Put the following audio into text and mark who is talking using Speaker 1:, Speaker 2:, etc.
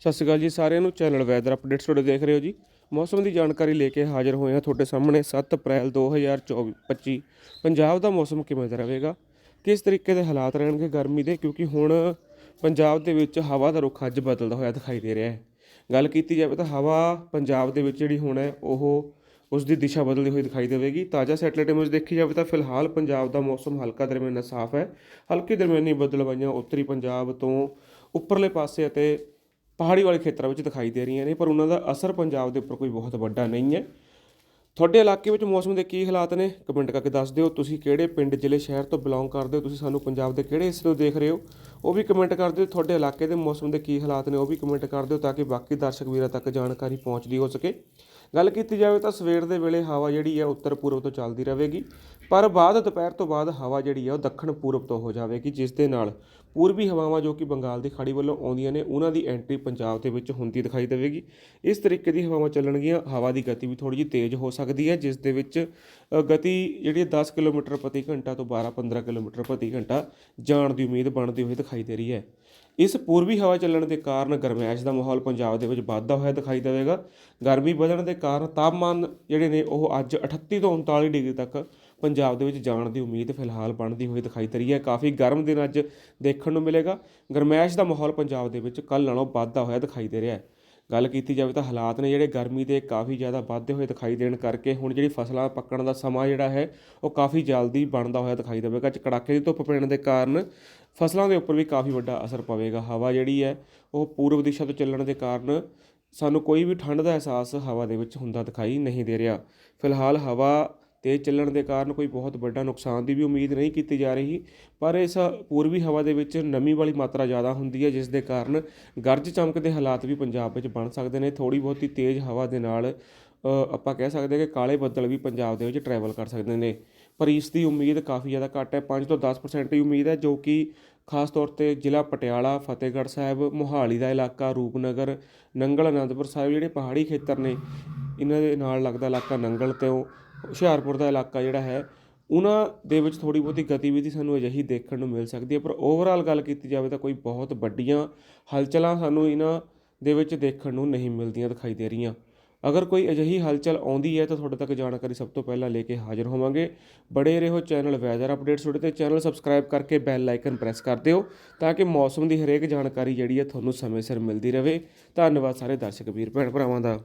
Speaker 1: ਸਤਿ ਸ਼੍ਰੀ ਅਕਾਲ ਜੀ, ਸਾਰਿਆਂ ਨੂੰ ਚੈਨਲ ਵੈਦਰ ਅਪਡੇਟਸ ਤੁਹਾਡੇ ਦੇਖ ਰਹੇ ਹੋ ਜੀ। ਮੌਸਮ ਦੀ ਜਾਣਕਾਰੀ ਲੈ ਕੇ ਹਾਜ਼ਰ ਹੋਏ ਹਾਂ ਤੁਹਾਡੇ ਸਾਹਮਣੇ 7 ਅਪ੍ਰੈਲ 2024 25 ਪੰਜਾਬ ਦਾ ਮੌਸਮ ਕਿਵੇਂ ਦਾ ਰਹੇਗਾ? ਕਿਸ ਤਰੀਕੇ ਦੇ ਹਾਲਾਤ ਰਹਿਣਗੇ ਗਰਮੀ ਦੇ? ਕਿਉਂਕਿ ਹੁਣ ਪੰਜਾਬ ਦੇ ਵਿੱਚ ਹਵਾ ਦਾ ਰੁਖ ਅੱਜ ਬਦਲਦਾ ਹੋਇਆ ਦਿਖਾਈ ਦੇ ਰਿਹਾ ਹੈ। ਗੱਲ ਕੀਤੀ ਜਾਵੇ ਤਾਂ ਹਵਾ ਪੰਜਾਬ ਦੇ ਵਿੱਚ ਜਿਹੜੀ ਹੁਣ ਹੈ, ਉਹ ਉਸ ਦੀ ਦਿਸ਼ਾ ਬਦਲਦੀ ਹੋਈ ਦਿਖਾਈ ਦੇਵੇਗੀ। ਤਾਜ਼ਾ ਸੈਟਲਾਈਟ ਇਮੇਜ ਦੇਖੀ ਜਾਵੇ ਤਾਂ ਫਿਲਹਾਲ ਪੰਜਾਬ ਦਾ ਮੌਸਮ ਹਲਕਾ ਦਰਮਿਆਨਾ ਸਾਫ਼ ਹੈ। ਹਲਕੀ ਦਰਮਿਆਨੀ ਬੱਦਲਵਾਈਆਂ ਉੱਤਰੀ ਪੰਜਾਬ ਤੋਂ ਉੱਪਰਲੇ ਪਾਸੇ ਅਤੇ ਪਹਾੜੀ ਵਾਲੇ ਖੇਤਰਾਂ ਵਿੱਚ ਦਿਖਾਈ ਦੇ ਰਹੀਆਂ ਨੇ, ਪਰ ਉਹਨਾਂ ਦਾ ਅਸਰ ਪੰਜਾਬ ਦੇ ਉੱਪਰ ਕੋਈ ਬਹੁਤ ਵੱਡਾ ਨਹੀਂ ਹੈ। ਤੁਹਾਡੇ ਇਲਾਕੇ ਵਿੱਚ ਮੌਸਮ ਦੇ ਕੀ ਹਾਲਾਤ ਨੇ? ਕਮੈਂਟ ਕਰਕੇ ਦੱਸ ਦਿਓ। ਤੁਸੀਂ ਕਿਹੜੇ ਪਿੰਡ, ਜ਼ਿਲ੍ਹੇ, ਸ਼ਹਿਰ ਤੋਂ ਬਿਲੋਂਗ ਕਰਦੇ ਹੋ? ਤੁਸੀਂ ਸਾਨੂੰ ਪੰਜਾਬ ਦੇ ਕਿਹੜੇ ਹਿੱਸੇ ਤੋਂ ਦੇਖ ਰਹੇ ਹੋ? ਉਹ ਵੀ ਕਮੈਂਟ ਕਰ ਦਿਓ। ਤੁਹਾਡੇ ਇਲਾਕੇ ਦੇ ਮੌਸਮ ਦੇ ਕੀ ਹਾਲਾਤ ਨੇ, ਉਹ ਵੀ ਕਮੈਂਟ ਕਰ ਦਿਓ ਤਾਂ ਕਿ ਬਾਕੀ ਦਰਸ਼ਕ ਵੀਰਾਂ ਤੱਕ ਜਾਣਕਾਰੀ ਪਹੁੰਚਦੀ ਹੋ ਸਕੇ। ਗੱਲ ਕੀਤੀ ਜਾਵੇ ਤਾਂ ਸਵੇਰ ਦੇ ਵੇਲੇ ਹਵਾ ਜਿਹੜੀ ਹੈ ਉੱਤਰ ਪੂਰਬ ਤੋਂ ਚੱਲਦੀ ਰਹੇਗੀ, ਪਰ ਬਾਅਦ ਦੁਪਹਿਰ ਤੋਂ ਬਾਅਦ ਹਵਾ ਜਿਹੜੀ ਹੈ ਉਹ ਦੱਖਣ ਪੂਰਬ ਤੋਂ ਹੋ ਜਾਵੇਗੀ, ਜਿਸ ਦੇ ਨਾਲ ਪੂਰਬੀ ਹਵਾਵਾਂ ਜੋ ਕਿ ਬੰਗਾਲ ਦੀ ਖਾੜੀ ਵੱਲੋਂ ਆਉਂਦੀਆਂ ਨੇ, ਉਹਨਾਂ ਦੀ ਐਂਟਰੀ ਪੰਜਾਬ ਦੇ ਵਿੱਚ ਹੁੰਦੀ ਦਿਖਾਈ ਦੇਵੇਗੀ। ਇਸ ਤਰੀਕੇ ਦੀ ਹਵਾਵਾਂ ਚੱਲਣਗੀਆਂ, ਹਵਾ ਦੀ ਗਤੀ ਵੀ ਥੋੜੀ ਜਿਹੀ ਤੇਜ਼ ਹੋ ਸਕਦੀ ਹੈ, ਜਿਸ ਦੇ ਵਿੱਚ ਗਤੀ ਜਿਹੜੀ ਹੈ 10 ਕਿਲੋਮੀਟਰ ਪ੍ਰਤੀ ਘੰਟਾ ਤੋਂ 12-15 ਕਿਲੋਮੀਟਰ ਪ੍ਰਤੀ ਘੰਟਾ ਜਾਣ ਦੀ ਉਮੀਦ ਬਣਦੀ ਹੋਈ ਦਿਖਾਈ ਦੇ ਰਹੀ ਹੈ। ਇਸ ਪੂਰਬੀ ਹਵਾ ਚੱਲਣ ਦੇ ਕਾਰਨ ਗਰਮੈਸ਼ ਦਾ ਮਾਹੌਲ ਪੰਜਾਬ ਦੇ ਵਿੱਚ ਵਾਧਾ ਹੋਇਆ ਦਿਖਾਈ ਦੇਵੇਗਾ। ਗਰਮੀ ਵਧਣ ਦੇ ਕਾਰਨ ਤਾਪਮਾਨ ਜਿਹੜੇ ਨੇ ਉਹ ਅੱਜ 38 ਤੋਂ 39 ਡਿਗਰੀ ਤੱਕ ਪੰਜਾਬ ਦੇ ਵਿੱਚ ਜਾਣ ਦੀ ਉਮੀਦ ਫਿਲਹਾਲ ਬਣਦੀ ਹੋਈ ਦਿਖਾਈ ਦੇ ਰਹੀ ਹੈ। ਕਾਫੀ ਗਰਮ ਦਿਨ ਅੱਜ ਦੇਖਣ ਨੂੰ ਮਿਲੇਗਾ। ਗਰਮੈਸ਼ ਦਾ ਮਾਹੌਲ ਪੰਜਾਬ ਦੇ ਵਿੱਚ ਕੱਲ੍ਹ ਨਾਲੋਂ ਵੱਧਦਾ ਹੋਇਆ ਦਿਖਾਈ ਦੇ ਰਿਹਾ ਹੈ। ਗੱਲ ਕੀਤੀ ਜਾਵੇ ਤਾਂ ਹਾਲਾਤ ਨੇ ਜਿਹੜੇ ਗਰਮੀ ਦੇ ਕਾਫੀ ਜ਼ਿਆਦਾ ਵੱਧਦੇ ਹੋਏ ਦਿਖਾਈ ਦੇਣ ਕਰਕੇ ਹੁਣ ਜਿਹੜੀ ਫਸਲਾਂ ਪੱਕਣ ਦਾ ਸਮਾਂ ਜਿਹੜਾ ਹੈ, ਉਹ ਕਾਫੀ ਜਲਦੀ ਬਣਦਾ ਹੋਇਆ ਦਿਖਾਈ ਦੇਵੇਗਾ। ਚ ਕੜਾਕੇ ਦੀ ਧੁੱਪ ਪੈਣ ਦੇ ਕਾਰਨ ਫਸਲਾਂ ਦੇ ਉੱਪਰ ਵੀ ਕਾਫੀ ਵੱਡਾ ਅਸਰ ਪਵੇਗਾ। ਹਵਾ ਜਿਹੜੀ ਹੈ, ਉਹ ਪੂਰਬ ਦਿਸ਼ਾ ਤੋਂ ਚੱਲਣ ਦੇ ਕਾਰਨ ਸਾਨੂੰ ਕੋਈ ਵੀ ਠੰਡ ਦਾ ਅਹਿਸਾਸ ਹਵਾ ਦੇ ਵਿੱਚ ਹੁੰਦਾ ਦਿਖਾਈ ਨਹੀਂ ਦੇ ਰਿਹਾ। ਫਿਲਹਾਲ ਹਵਾ ਤੇਜ਼ ਚੱਲਣ ਦੇ ਕਾਰਨ ਕੋਈ ਬਹੁਤ ਵੱਡਾ ਨੁਕਸਾਨ ਦੀ ਵੀ ਉਮੀਦ ਨਹੀਂ ਕੀਤੀ ਜਾ ਰਹੀ, ਪਰ ਇਸ ਪੂਰਬੀ ਹਵਾ ਦੇ ਵਿੱਚ ਨਮੀ ਵਾਲੀ ਮਾਤਰਾ ਜ਼ਿਆਦਾ ਹੁੰਦੀ ਹੈ, ਜਿਸ ਦੇ ਕਾਰਨ ਗਰਜ ਚਮਕ ਦੇ ਹਾਲਾਤ ਵੀ ਪੰਜਾਬ ਵਿੱਚ ਬਣ ਸਕਦੇ ਨੇ। ਥੋੜੀ ਬਹੁਤੀ ਤੇਜ਼ ਹਵਾ ਦੇ ਨਾਲ ਆਪਾਂ ਕਹਿ ਸਕਦੇ ਹਾਂ ਕਿ ਕਾਲੇ ਬੱਦਲ ਵੀ ਪੰਜਾਬ ਦੇ ਵਿੱਚ ਟਰੈਵਲ ਕਰ ਸਕਦੇ ਨੇ। ਪਰ ਇਸ ਦੀ ਉਮੀਦ ਕਾਫੀ ਜ਼ਿਆਦਾ ਘੱਟ ਹੈ 5 ਤੋਂ 10% ਦੀ ਉਮੀਦ ਹੈ, ਜੋ ਕਿ ਖਾਸ ਤੌਰ ਤੇ ਜ਼ਿਲ੍ਹਾ ਪਟਿਆਲਾ, ਫਤਿਹਗੜ੍ਹ ਸਾਹਿਬ, ਮੋਹਾਲੀ ਦਾ ਇਲਾਕਾ, ਰੂਪਨਗਰ, ਨੰਗਲ, ਅਨੰਦਪੁਰ ਸਾਹਿਬ, ਜਿਹੜੇ ਪਹਾੜੀ ਖੇਤਰ ਨੇ, ਇਹਨਾਂ ਦੇ ਨਾਲ ਲੱਗਦਾ ਇਲਾਕਾ ਨੰਗਲ ਤੋਂ ਹੁਸ਼ਿਆਰਪੁਰ ਦਾ ਇਲਾਕਾ ਜਿਹੜਾ ਹੈ, ਉਹਨਾਂ ਦੇ ਵਿੱਚ ਥੋੜੀ ਬਹੁਤੀ ਗਤੀਵਿਧੀ ਸਾਨੂੰ ਅਜਿਹੀ ਦੇਖਣ ਨੂੰ ਮਿਲ ਸਕਦੀ ਹੈ, ਪਰ ਓਵਰਆਲ ਗੱਲ ਕੀਤੀ ਜਾਵੇ ਤਾਂ ਕੋਈ ਬਹੁਤ ਵੱਡੀਆਂ ਹਲਚਲਾਂ ਸਾਨੂੰ ਇਹਨਾਂ ਦੇ ਵਿੱਚ ਦੇਖਣ ਨੂੰ ਨਹੀਂ ਮਿਲਦੀਆਂ ਦਿਖਾਈ ਦੇ ਰਹੀਆਂ। ਅਗਰ ਕੋਈ ਅਜਿਹੀ ਹਲਚਲ ਆਉਂਦੀ ਹੈ ਤਾਂ ਤੁਹਾਡੇ ਤੱਕ ਜਾਣਕਾਰੀ ਸਭ ਤੋਂ ਪਹਿਲਾਂ ਲੈ ਕੇ ਹਾਜ਼ਰ ਹੋਵਾਂਗੇ। ਬੜੇ ਰਹੋ ਚੈਨਲ ਵੈਦਰ ਅਪਡੇਟਸ ਤੁਹਾਡੇ ਤੇ, ਚੈਨਲ ਸਬਸਕ੍ਰਾਈਬ ਕਰਕੇ ਬੈਲ ਆਈਕਨ ਪ੍ਰੈਸ ਕਰ ਦਿਓ ਤਾਂ ਕਿ ਮੌਸਮ ਦੀ ਹਰੇਕ ਜਾਣਕਾਰੀ ਜਿਹੜੀ ਹੈ ਤੁਹਾਨੂੰ ਸਮੇਂ ਸਿਰ ਮਿਲਦੀ ਰਹੇ। ਧੰਨਵਾਦ ਸਾਰੇ ਦਰਸ਼ਕ ਵੀਰ, ਭੈਣ ਭਰਾਵਾਂ ਦਾ।